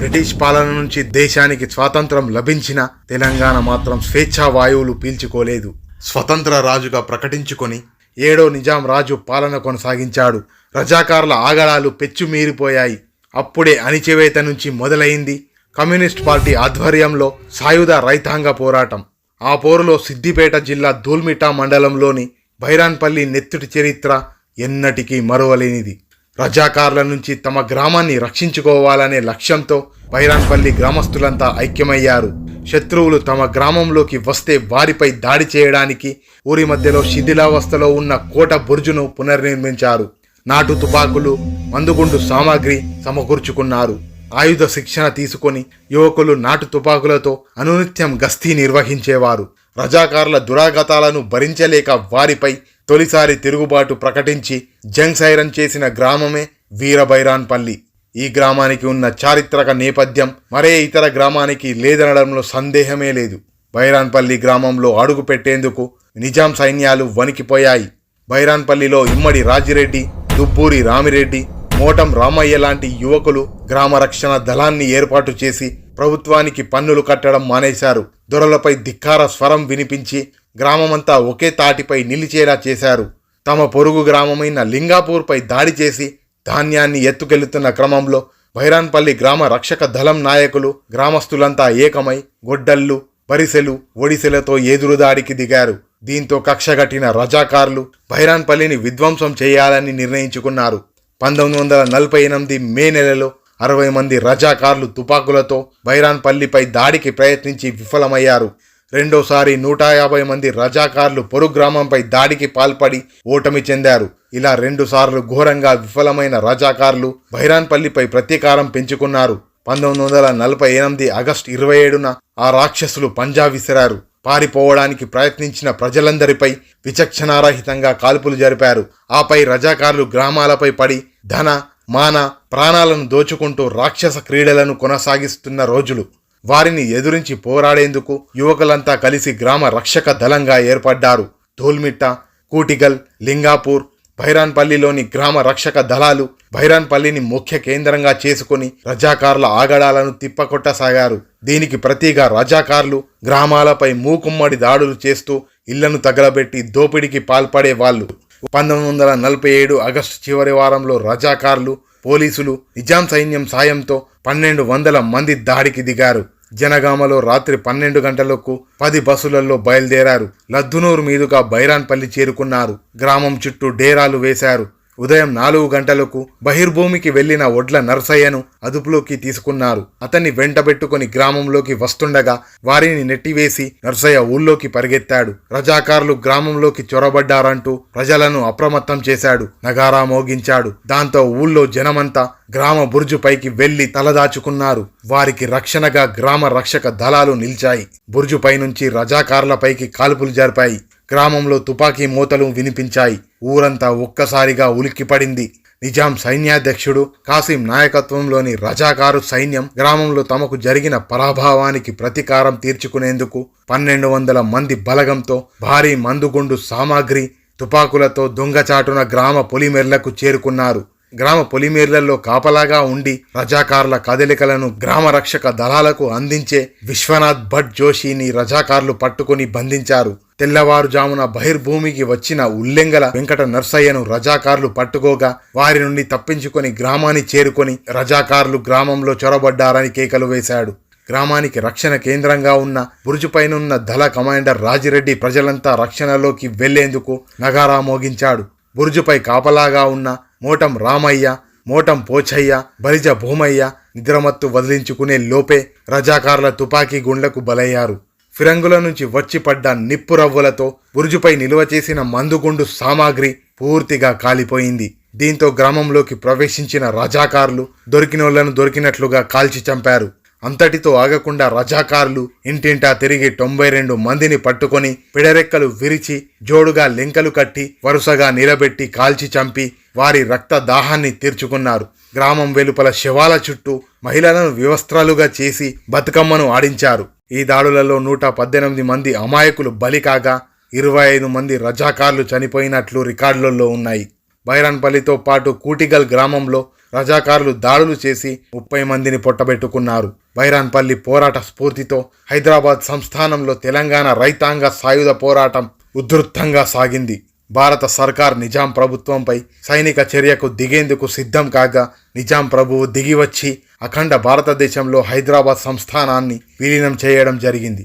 British పాలన నుంచి దేశానికి స్వాతంత్రం లభించిన తెలంగాణ మాత్రం స్వేచ్ఛా వాయువులు పీల్చుకోలేదు. స్వతంత్ర రాజుగా ప్రకటించుకొని ఏడో నిజాం రాజు పాలన కొనసాగించాడు. రజాకారుల ఆగడాలు పెచ్చుమీరిపోయాయి అప్పుడే అణిచివేత నుంచి మొదలైంది కమ్యూనిస్ట్ పార్టీ ఆధ్వర్యంలో సాయుధ రైతాంగ పోరాటం. ఆ పోరులో సిద్దిపేట జిల్లా దూల్మిఠా మండలంలోని బైరాన్పల్లి నెత్తుటి చరిత్ర ఎన్నటికీ మరువలేనిది. రజాకారుల నుంచి తమ గ్రామాన్ని రక్షించుకోవాలనే లక్ష్యంతో బైరాన్పల్లి గ్రామస్తులంతా ఐక్యమయ్యారు. శత్రువులు తమ గ్రామంలోకి వస్తే వారిపై దాడి చేయడానికి ఊరి మధ్యలో శిథిలావస్థలో ఉన్న కోట బుర్జును పునర్నిర్మించారు. నాటు తుపాకులు మందుగుండు సామాగ్రి సమకూర్చుకున్నారు. ఆయుధ శిక్షణ తీసుకొని యువకులు నాటు తుపాకులతో అనునిత్యం గస్తీ నిర్వహించేవారు. రజాకారుల దురాగతాలను భరించలేక వారిపై తొలిసారి తిరుగుబాటు ప్రకటించి జంగ్ సైరన్ చేసిన గ్రామమే వీరబైరాన్పల్లి. ఈ గ్రామానికి ఉన్న చారిత్రక నేపథ్యం మరే ఇతర గ్రామానికి లేదనడంలో సందేహమే లేదు. బైరాన్పల్లి గ్రామంలో అడుగు పెట్టేందుకు నిజాం సైన్యాలు వణికిపోయాయి. బైరాన్పల్లిలో ఇమ్మడి రాజిరెడ్డి దుబ్బూరి రామిరెడ్డి మోటం రామయ్య లాంటి యువకులు గ్రామ రక్షణ దళాన్ని ఏర్పాటు చేసి ప్రభుత్వానికి పన్నులు కట్టడం మానేశారు. దొరలపై ధిక్కార స్వరం వినిపించి గ్రామమంతా ఒకే తాటిపై నిలిచేలా చేశారు. తమ పొరుగు గ్రామమైన లింగాపూర్పై దాడి చేసి ధాన్యాన్ని ఎత్తుకెళ్తున్న క్రమంలో బైరాన్పల్లి గ్రామ రక్షక దళం నాయకులు గ్రామస్తులంతా ఏకమై గొడ్డళ్ళు బరిసెలు ఒడిసెలతో ఎదురుదాడికి దిగారు. దీంతో కక్షగట్టిన రజాకారులు బైరాన్పల్లిని విధ్వంసం చేయాలని నిర్ణయించుకున్నారు. పంతొమ్మిది వందల నలభై ఎనిమిది మే నెలలో అరవై మంది రజాకార్లు తుపాకులతో బైరాన్పల్లిపై దాడికి ప్రయత్నించి విఫలమయ్యారు. రెండోసారి నూట యాభై మంది రజాకార్లు పొరు గ్రామంపై దాడికి పాల్పడి ఓటమి చెందారు. ఇలా రెండుసార్లు ఘోరంగా విఫలమైన రజాకార్లు బైరాన్పల్లిపై ప్రతీకారం పెంచుకున్నారు. పంతొమ్మిది వందల నలభై ఎనిమిది ఆగస్టు ఇరవై ఏడున ఆ రాక్షసులు పంజా విసిరారు. పారిపోవడానికి ప్రయత్నించిన ప్రజలందరిపై విచక్షణారహితంగా కాల్పులు జరిపారు. ఆపై రజాకారులు గ్రామాలపై పడి ధన మాన ప్రాణాలను దోచుకుంటూ రాక్షస క్రీడలను కొనసాగిస్తున్న రోజులు. వారిని ఎదురించి పోరాడేందుకు యువకులంతా కలిసి గ్రామ రక్షక దళంగా ఏర్పడ్డారు. ధూల్మిట్ట కూటిగల్ లింగాపూర్ భైరాన్పల్లిలోని గ్రామ రక్షక దళాలు భైరాన్పల్లిని ముఖ్య కేంద్రంగా చేసుకుని రజాకారుల ఆగడాలను తిప్పకొట్టసాగారు. దీనికి ప్రతిగా రజాకారులు గ్రామాలపై మూకుమ్మడి దాడులు చేస్తూ ఇళ్ళను తగలబెట్టి దోపిడీకి పాల్పడే వాళ్ళు పంతొమ్మిది వందల నలభై ఏడు ఆగస్టు చివరి వారంలో రజాకారులు పోలీసులు నిజాం సైన్యం సాయంతో పన్నెండు వందల మంది దాడికి దిగారు. జనగామలో రాత్రి పన్నెండు గంటలకు పది బస్సులలో బయలుదేరారు. లద్దునూరు మీదుగా బైరాన్పల్లి చేరుకున్నారు. గ్రామం చుట్టూ డేరాలు వేశారు. ఉదయం నాలుగు గంటలకు బహిర్భూమికి వెళ్ళిన ఒడ్ల నర్సయ్యను అదుపులోకి తీసుకున్నారు. అతన్ని వెంటబెట్టుకుని గ్రామంలోకి వస్తుండగా వారిని నెట్టివేసి నర్సయ్య ఊళ్ళోకి పరిగెత్తాడు. రజాకారులు గ్రామంలోకి చొరబడ్డారంటూ ప్రజలను అప్రమత్తం చేశాడు. నగారా మోగించాడు. దాంతో ఊళ్ళో జనమంతా గ్రామ బుర్జు పైకి వెళ్ళి తలదాచుకున్నారు. వారికి రక్షణగా గ్రామ రక్షక దళాలు నిలిచాయి. బుర్జు పైనుంచి రజాకారులపైకి కాల్పులు జరిపాయి. గ్రామంలో తుపాకీ మూతలు వినిపించాయి. ఊరంతా ఒక్కసారిగా ఉలిక్కిపడింది. నిజాం సైన్యాధ్యక్షుడు కాసిం నాయకత్వంలోని రజాకారు సైన్యం గ్రామంలో తమకు జరిగిన పరాభావానికి ప్రతీకారం తీర్చుకునేందుకు పన్నెండు వందల మంది బలగంతో భారీ మందుగుండు సామాగ్రి తుపాకులతో దొంగచాటున గ్రామ పొలిమేర్లకు చేరుకున్నారు. గ్రామ పొలిమేర్లలో కాపలాగా ఉండి రజాకారుల కదలికలను గ్రామ రక్షక దళాలకు అందించే విశ్వనాథ్ భట్ జోషిని రజాకారులు పట్టుకుని బంధించారు. తెల్లవారుజామున బహిర్భూమికి వచ్చిన ఉల్లెంగల వెంకట నర్సయ్యను రజాకారులు పట్టుకోగా వారి నుండి తప్పించుకొని గ్రామాన్ని చేరుకొని రజాకారులు గ్రామంలో చొరబడ్డారని కేకలు వేశాడు. గ్రామానికి రక్షణ కేంద్రంగా ఉన్న బురుజుపైనున్న దళ కమాండర్ రాజిరెడ్డి ప్రజలంతా రక్షణలోకి వెళ్ళేందుకు నగారా మోగించాడు. బురుజుపై కాపలాగా ఉన్న మోటం రామయ్య మోటం పోచయ్య బలిజ భూమయ్య నిద్రమత్తు వదిలించుకునే లోపే రజాకారుల తుపాకీ గుండ్లకు బలయ్యారు. ఫిరంగుల నుంచి వచ్చిపడ్డ నిప్పు రవ్వులతో బురుజుపై నిలువ చేసిన మందుగుండు సామాగ్రి పూర్తిగా కాలిపోయింది. దీంతో గ్రామంలోకి ప్రవేశించిన రజాకారులు దొరికినోళ్ళను దొరికినట్లుగా కాల్చి చంపారు. అంతటితో ఆగకుండా రజాకారులు ఇంటింటా తిరిగి తొంభై రెండు మందిని పట్టుకొని పిడరెక్కలు విరిచి జోడుగా లింకలు కట్టి వరుసగా నిలబెట్టి కాల్చి చంపి వారి రక్త దాహాన్ని తీర్చుకున్నారు. గ్రామం వెలుపల శవాల చుట్టూ మహిళలను వివస్త్రాలుగా చేసి బతుకమ్మను ఆడించారు. ఈ దాడులలో నూట పద్దెనిమిది మంది అమాయకులు బలి కాగా ఇరవై ఐదు మంది రజాకార్లు చనిపోయినట్లు రికార్డులలో ఉన్నాయి. బైరాన్పల్లితో పాటు కూటిగల్ గ్రామంలో రజాకారులు దాడులు చేసి ముప్పై మందిని పొట్టబెట్టుకున్నారు. బైరాన్పల్లి పోరాట స్ఫూర్తితో హైదరాబాద్ సంస్థానంలో తెలంగాణ రైతాంగ సాయుధ పోరాటం ఉధృతంగా సాగింది. భారత సర్కార్ నిజాం ప్రభుత్వంపై సైనిక చర్యకు దిగేందుకు సిద్ధం కాగా నిజాం ప్రభువు దిగివచ్చి అఖండ భారతదేశంలో హైదరాబాద్ సంస్థానాన్ని విలీనం చేయడం జరిగింది.